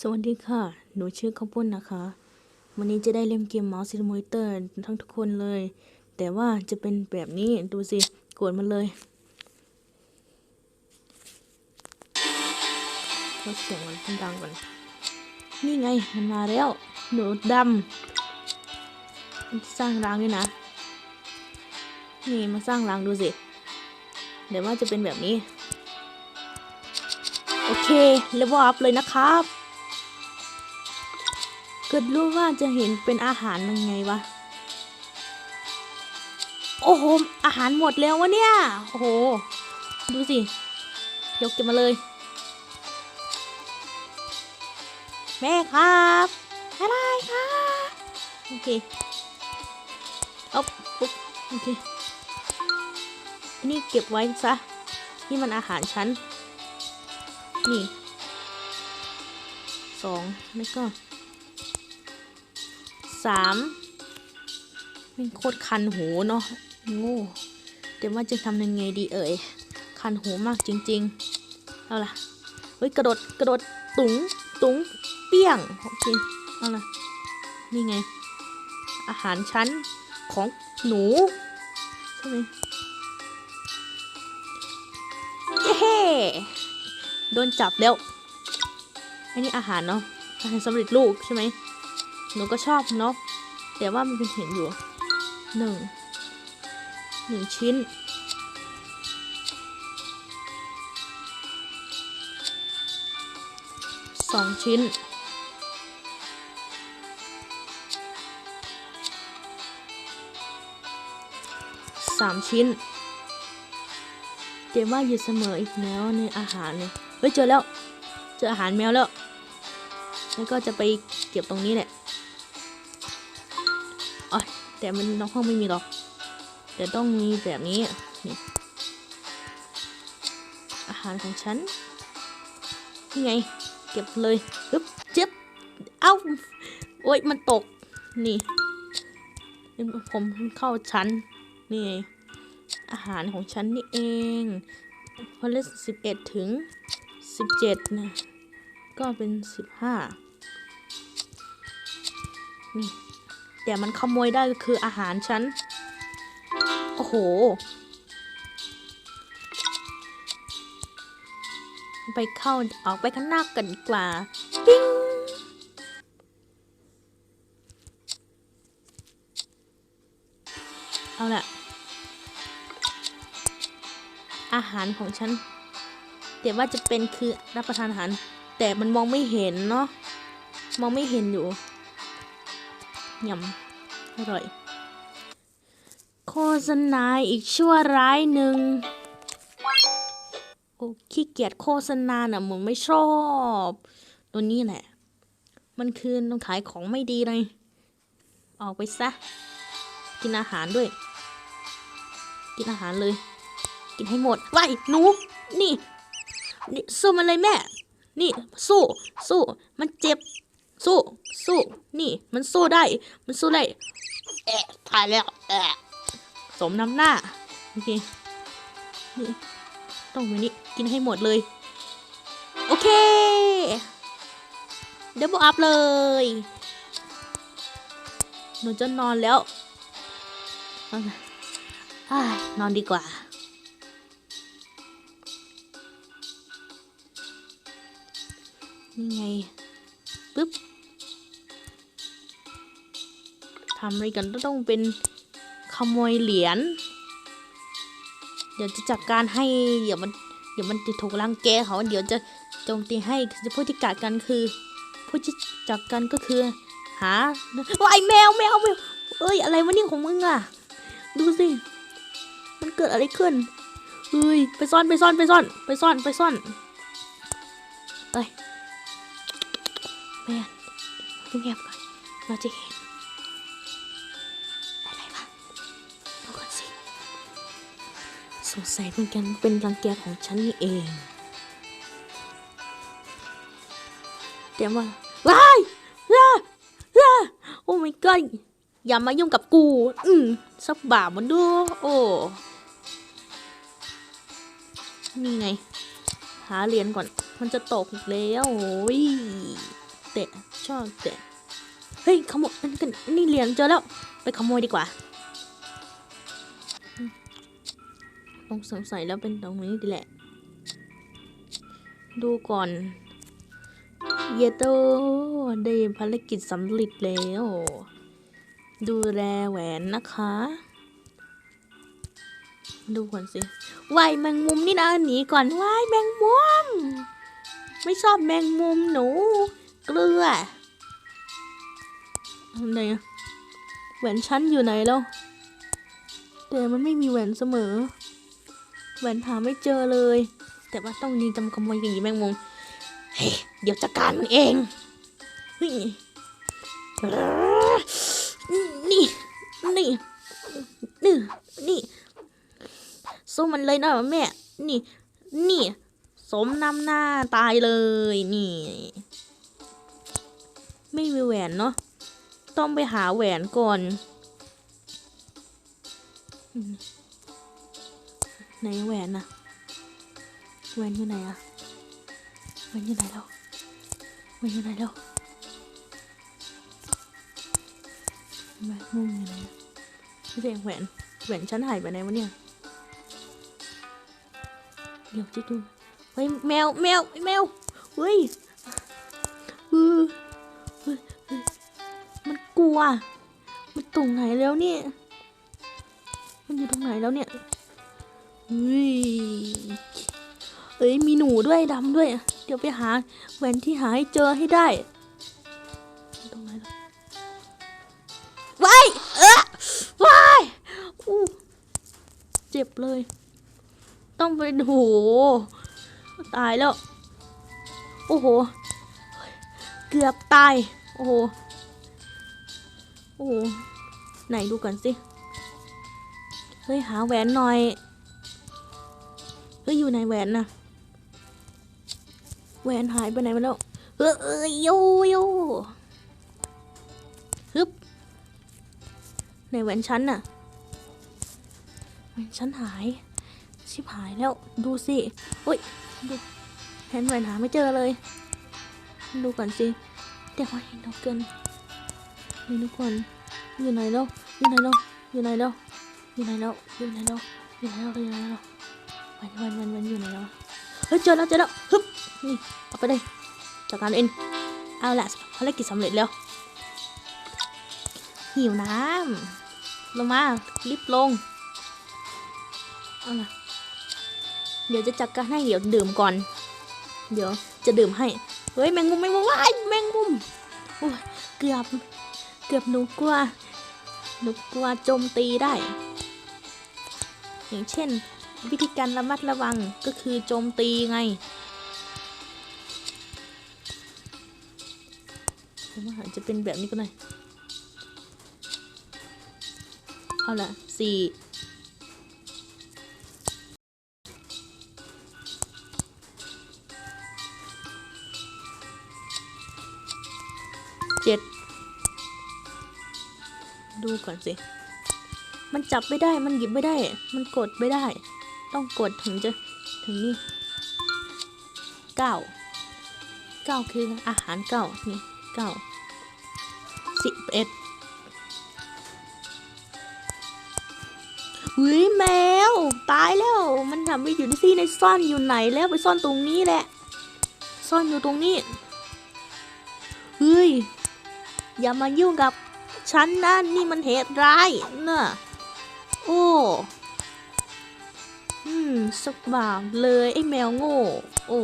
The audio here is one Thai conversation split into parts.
สวัสดีค่ะ หนูชื่อข้าวปุ้นนะคะ วันนี้จะได้เล่นเกม Mouse Simulator ทั้งทุกคนเลย แต่ว่าจะเป็นแบบนี้ ดูสิ กดมันเลยลดเสียงมันดังก่อน นี่ไง มันมาแล้ว หนูดำมันสร้างรางด้วยนะ นี่มาสร้างรางดูสิเดี๋ยวว่าจะเป็นแบบนี้ โอเคเลเวลอัพเลยนะครับ เกิดรู้ว่าจะเห็นเป็นอาหารยังไงวะ โอ้โห อาหารหมดแล้ววะเนี่ย โอ้โห ดูสิ ยกเก็บมาเลย แม่ครับอะไรครับ โอเคเอาปุ๊บ โอเคนนี้เก็บไว้ซะ นี่มันอาหารฉัน นี่ สองแล้วก็ สามมันโคตรคันหูเนาะโง่เดี๋ยวว่าจะทำยังไงดีเอ่ย คันหูมากจริง ๆ เอาล่ะ เฮ้ย กระโดด กระโดด ตุงตุงเปี้ยง โอเค เอาล่ะ นี่ไง อาหารชั้นของหนู ใช่ไหมเย้โดนจับแล้ว อันนี้อาหารเนาะ อาหารสำเร็จรูปใช่ไหม หนูก็ชอบเนาะแต่ว่ามันเป็นเห็นอยู่หนึ่งหนึ่งชิ้น สองชิ้น สามชิ้นเดี๋ยวว่าอยู่เสมออีกแล้วในอาหารเนี่ย เฮ้ย เจอแล้ว เจออาหารแมวแล้ว แล้วก็จะไปเก็บตรงนี้แหละ แต่มันนอกห้องไม่มีหรอก แต่ต้องมีแบบนี้นี่อาหารของฉันนี่ไง เก็บเลยปึ๊บเจ็บเอ้าโอ๊ยมันตกนี่ผมเข้าชั้นนี่ไงอาหารของฉันนี่เองพอเลสสิบเอ็ดถึงสิบเจ็ดนะก็เป็นสิบห้านี่ แต่มันขโมยได้ก็คืออาหารฉัน โอ้โห ไปเข้าออกไปข้างนอกกันดีกว่า ปิ้งเอาละอาหารของฉันแต่ว่าจะเป็นคือรับประทานอาหาร แต่มันมองไม่เห็นเนาะมองไม่เห็นอยู่ ยำอร่อย โฆษณาอีกชั่วร้ายหนึ่งโอ้ขี้เกียจโฆษณาน่ะผมไม่ชอบ ตัวนี้แหละ มันคือต้องขายของไม่ดีเลย ออกไปซะ กินอาหารด้วย กินอาหารเลย กินให้หมดไว้หนู นี่ นี่ สู้มันเลยแม่ นี่ สู้ สู้ มันเจ็บ สู้ สู้ นี่ มันสู้ได้ มันสู้ได้แอะตายแล้วแอะสมน้ำหน้า โอเค นี่ ต้องไปนี้กินให้หมดเลย โอเคเดี๋ยวบอกอัพเลย หนูจะนอนแล้วเอาล่ะอ้ายนอนดีกว่า นี่ไง ปึ๊บทำอะไรกันต้องเป็นขโมยเหรียญ เดี๋ยวจะจัดการให้ เดี๋ยวมัน เดี๋ยวมันจะถูกรังแกเขา เดี๋ยวจะโจมตีให้ผู้ที่กัดกันคือ ผู้ที่จับกันก็คือ หาว้ายแมวแมวแมวเอ้ยอะไรวะเนี่ยของมึงอะดูสิ มันเกิดอะไรขึ้นเฮ้ยไปซ่อนไปซ่อนไปซ่อน ไปซ่อนไปซ่อนเอ้ยแม่ เงียบๆก่อนเราจะเห็น อะไรวะดูกันสิ สงสัยเป็นกันเป็นรังแกของฉันนี่เองเดี๋ยวว่าว้ายว้าว้าโอ้ my god อย่ามายุ่งกับกู อืมสักบามันดูโอ้ นี่ไง หาเหรียญก่อน มันจะตกอีกแล้ว โอ้ย เตะชอบเตะเฮ้ยขโมยอันนี้กันนี่เหรียญเจอแล้ว ไปขโมยดีกว่าต้องสงสัยแล้วเป็นตรงนี้ดีแหละ ดูก่อน เยโตได้ภารกิจสำเร็จแล้ว ดูแลแหวนนะคะ ดูก่อนสิวายแมงมุมนี่นะหนีก่อนวายแมงมุม ไม่ชอบแมงมุมหนู เกลือไหนอะแหวนชั้นอยู่ไหนแล้ว แต่มันไม่มีแหวนเสมอ แหวนหาไม่เจอเลย แต่ว่าต้องยิงจำขโมวยอย่างนี้แมงมุมเฮ้ยเดี๋ยวจัดการมันเองนี่นี่นี่นี่สู้มันเลยนะแม่ นี่ นี่ สมน้ำหน้าตายเลย นี่ ไม่มีแหวนเนาะต้องไปหาแหวนก่อน ไหนแหวนนะแหวนอยู่ไหนอะแหวนอยู่ไหนแล้วแหวนอยู่ไหนแล้วแหวนมุมอยู่ไหนอะไม่ใช่แหวนแหวนฉันหายไปไหนวะเนี่ยเดี๋ยวจะดูเฮ้ยแมวแมวแมวเฮ้ย มันกลัวมันตรงไหนแล้วเนี่ย มันอยู่ตรงไหนแล้วเนี่ยเฮ้ยเอ้ยมีหนูด้วยดำด้วย เดี๋ยวไปหาแหวนที่หาให้เจอให้ได้ตรงไหนล่ะว้ายเออว้ายอู้เจ็บเลย ต้องไปโหตายแล้ว โอ้โห เกือบตาย โอ้โห โอ้โหไหนดูก่อนสิ เฮ้ย หาแหวนหน่อย เฮ้ย อยู่ไหนแหวนนะแหวนหายไปไหนมาแล้วเออเออโยโยฮึบในแหวนชั้นน่ะแหวนชั้นหาย ชิบหายแล้ว ดูสิอุ้ยดูเห็นแหวนหาไม่เจอเลย ดูก่อนสิเดี๋ยวมาเห็นเราเกิน นี่ทุกคน อยู่ไหนแล้วอยู่ไหนแล้วอยู่ไหนแล้วอยู่ไหนแล้วอยู่ไหนแล้วอยู่ไหนแล้วอยู่ไหนแล้วแหวนแหวนแหวนแหวนอยู่ไหนแล้วเฮ้ยเจอแล้วเจอแล้วฮึบนี่เอาไปเลยจัดการเองเอาละภารกิจสำเร็จแล้วหิวน้ำลงมารีบลงเอาล่ะเดี๋ยวจะจัดการให้เดี๋ยวดื่มก่อน เดี๋ยวจะดื่มให้ เฮ้ยแมงมุมแมงมุมว้ายแมงมุมโอ้เกือบ เกือบหนูกลัวหนูกลัวโจมตีได้ อย่างเช่น วิธีการระมัดระวังก็คือโจมตีไงผมว่าจจะเป็นแบบนี้ก็ได้เอาละสี่เจ็ด ดูก่อนสิ มันจับไม่ได้ มันหยิบไม่ได้ มันกดไม่ได้ ต้องกดถึงจะถึงนี่เก้าเก้าคืออาหารเก้านี่เก้าสิบเอ็ดเฮ้ยแมว ตายแล้ว มันทำไปอยู่ที่ซี่ในซ่อนอยู่ไหนแล้วไปซ่อนตรงนี้แหละ ซ่อนอยู่ตรงนี้เฮ้ยอย่ามายุ่งกับ ฉันนะนี่มันเหตุร้ายเน่ะโอ้อืมสักบาทเลยไอ้แมวโง่ โอ้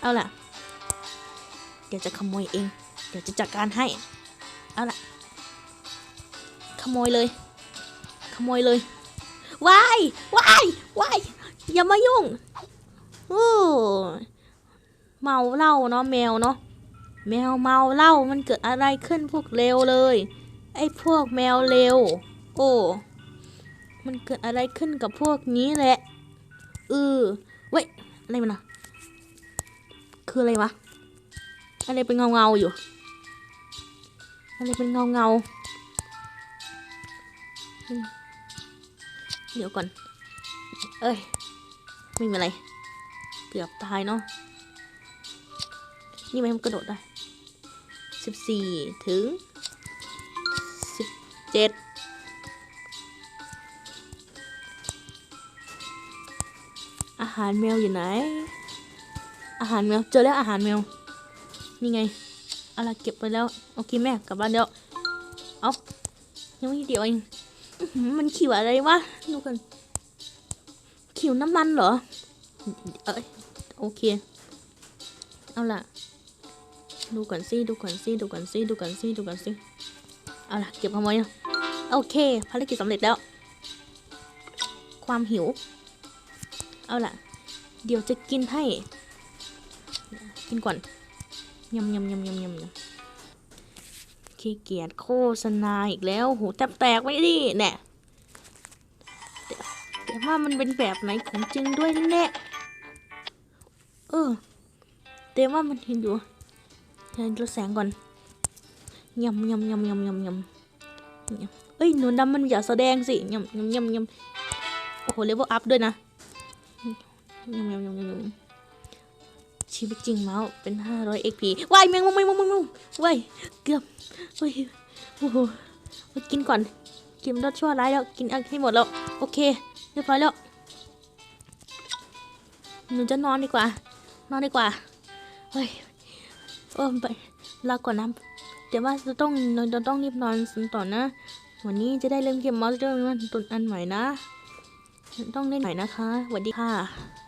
เอาล่ะ เดี๋ยวจะขโมยเอง เดี๋ยวจะจัดการให้ เอาล่ะ ขโมยเลย ขโมยเลยวายวายวายอย่ามายุ่งโอ้เมาเหล้าเนาะแมวเนาะแมวเมาเหล้ามันเกิดอะไรขึ้นพวกเร็วเลย ไอ้พวกแมวเร็ว โอ้ มันเกิดอะไรขึ้นกับพวกนี้แหละเออเว้ย อะไรมันอะคืออะไรวะ อะไรเป็นเงาเงาอยู่ อะไรเป็นเงาเงา เดี๋ยวก่อน เอ้ย ไม่มีอะไร เกือบตายเนาะ นี่ไหมมันกระโดดได้สิบสี่ถึง เจ็ดอาหารแมวอยู่ไหน อาหารแมวเจอแล้วอาหารแมว นี่ไงเอาละไรเก็บไปแล้ว โอเคแม่กลับบ้านแล้วเอายังไม่เดียวเองมันขิวอะไรวะดูกันขิวน้ำมันเหรอเอ้ยโอเค เอาล่ะ ดูก่อนสิดูก่อนสิดูก่อนสิดูก่อนสิดูก่อนสิเอาล่ะเก็บเอาไว้นะ โอเค ภารกิจสำเร็จแล้ว ความหิว เอาล่ะ เดี๋ยวจะกินให้ กินก่อนยำยำยำยำยำยำขี้เกียจโฆษณาอีกแล้ว หูแทบแตกไว้ดิแน่แต่แต่ว่ามันเป็นแบบไหนของจริงด้วยแน่เออแต่ว่ามันเห็นอยู่เห็นรถแสงก่อนยำยำยำยำยำยำยำ เอ้ยหนูดำมันอย่าแสดงสิยำยำยำยำโอ้โหเลเวลอัพด้วยนะยำยำยำยำชีวิตจริงเมาส์เป็น 500 XP ว้ายแมงมุมแมงมุมแมงมุมว้ายเกือบเฮ้ยโอ้โหกินก่อนกินรสชั่วร้ายแล้วกินให้หมดแล้วโอเคเรียบร้อยแล้วหนูจะนอนดีกว่า นอนดีกว่าเฮ้ยเออไปลาก่อนนะเดี๋ยวว่าจะต้องเราต้องรีบนอนต่อนะ วันนี้จะได้เล่นเกมมอสเตอร์มันตุนอันใหม่นะ ต้องเล่นหม่นะคะสวัสดีค่ะ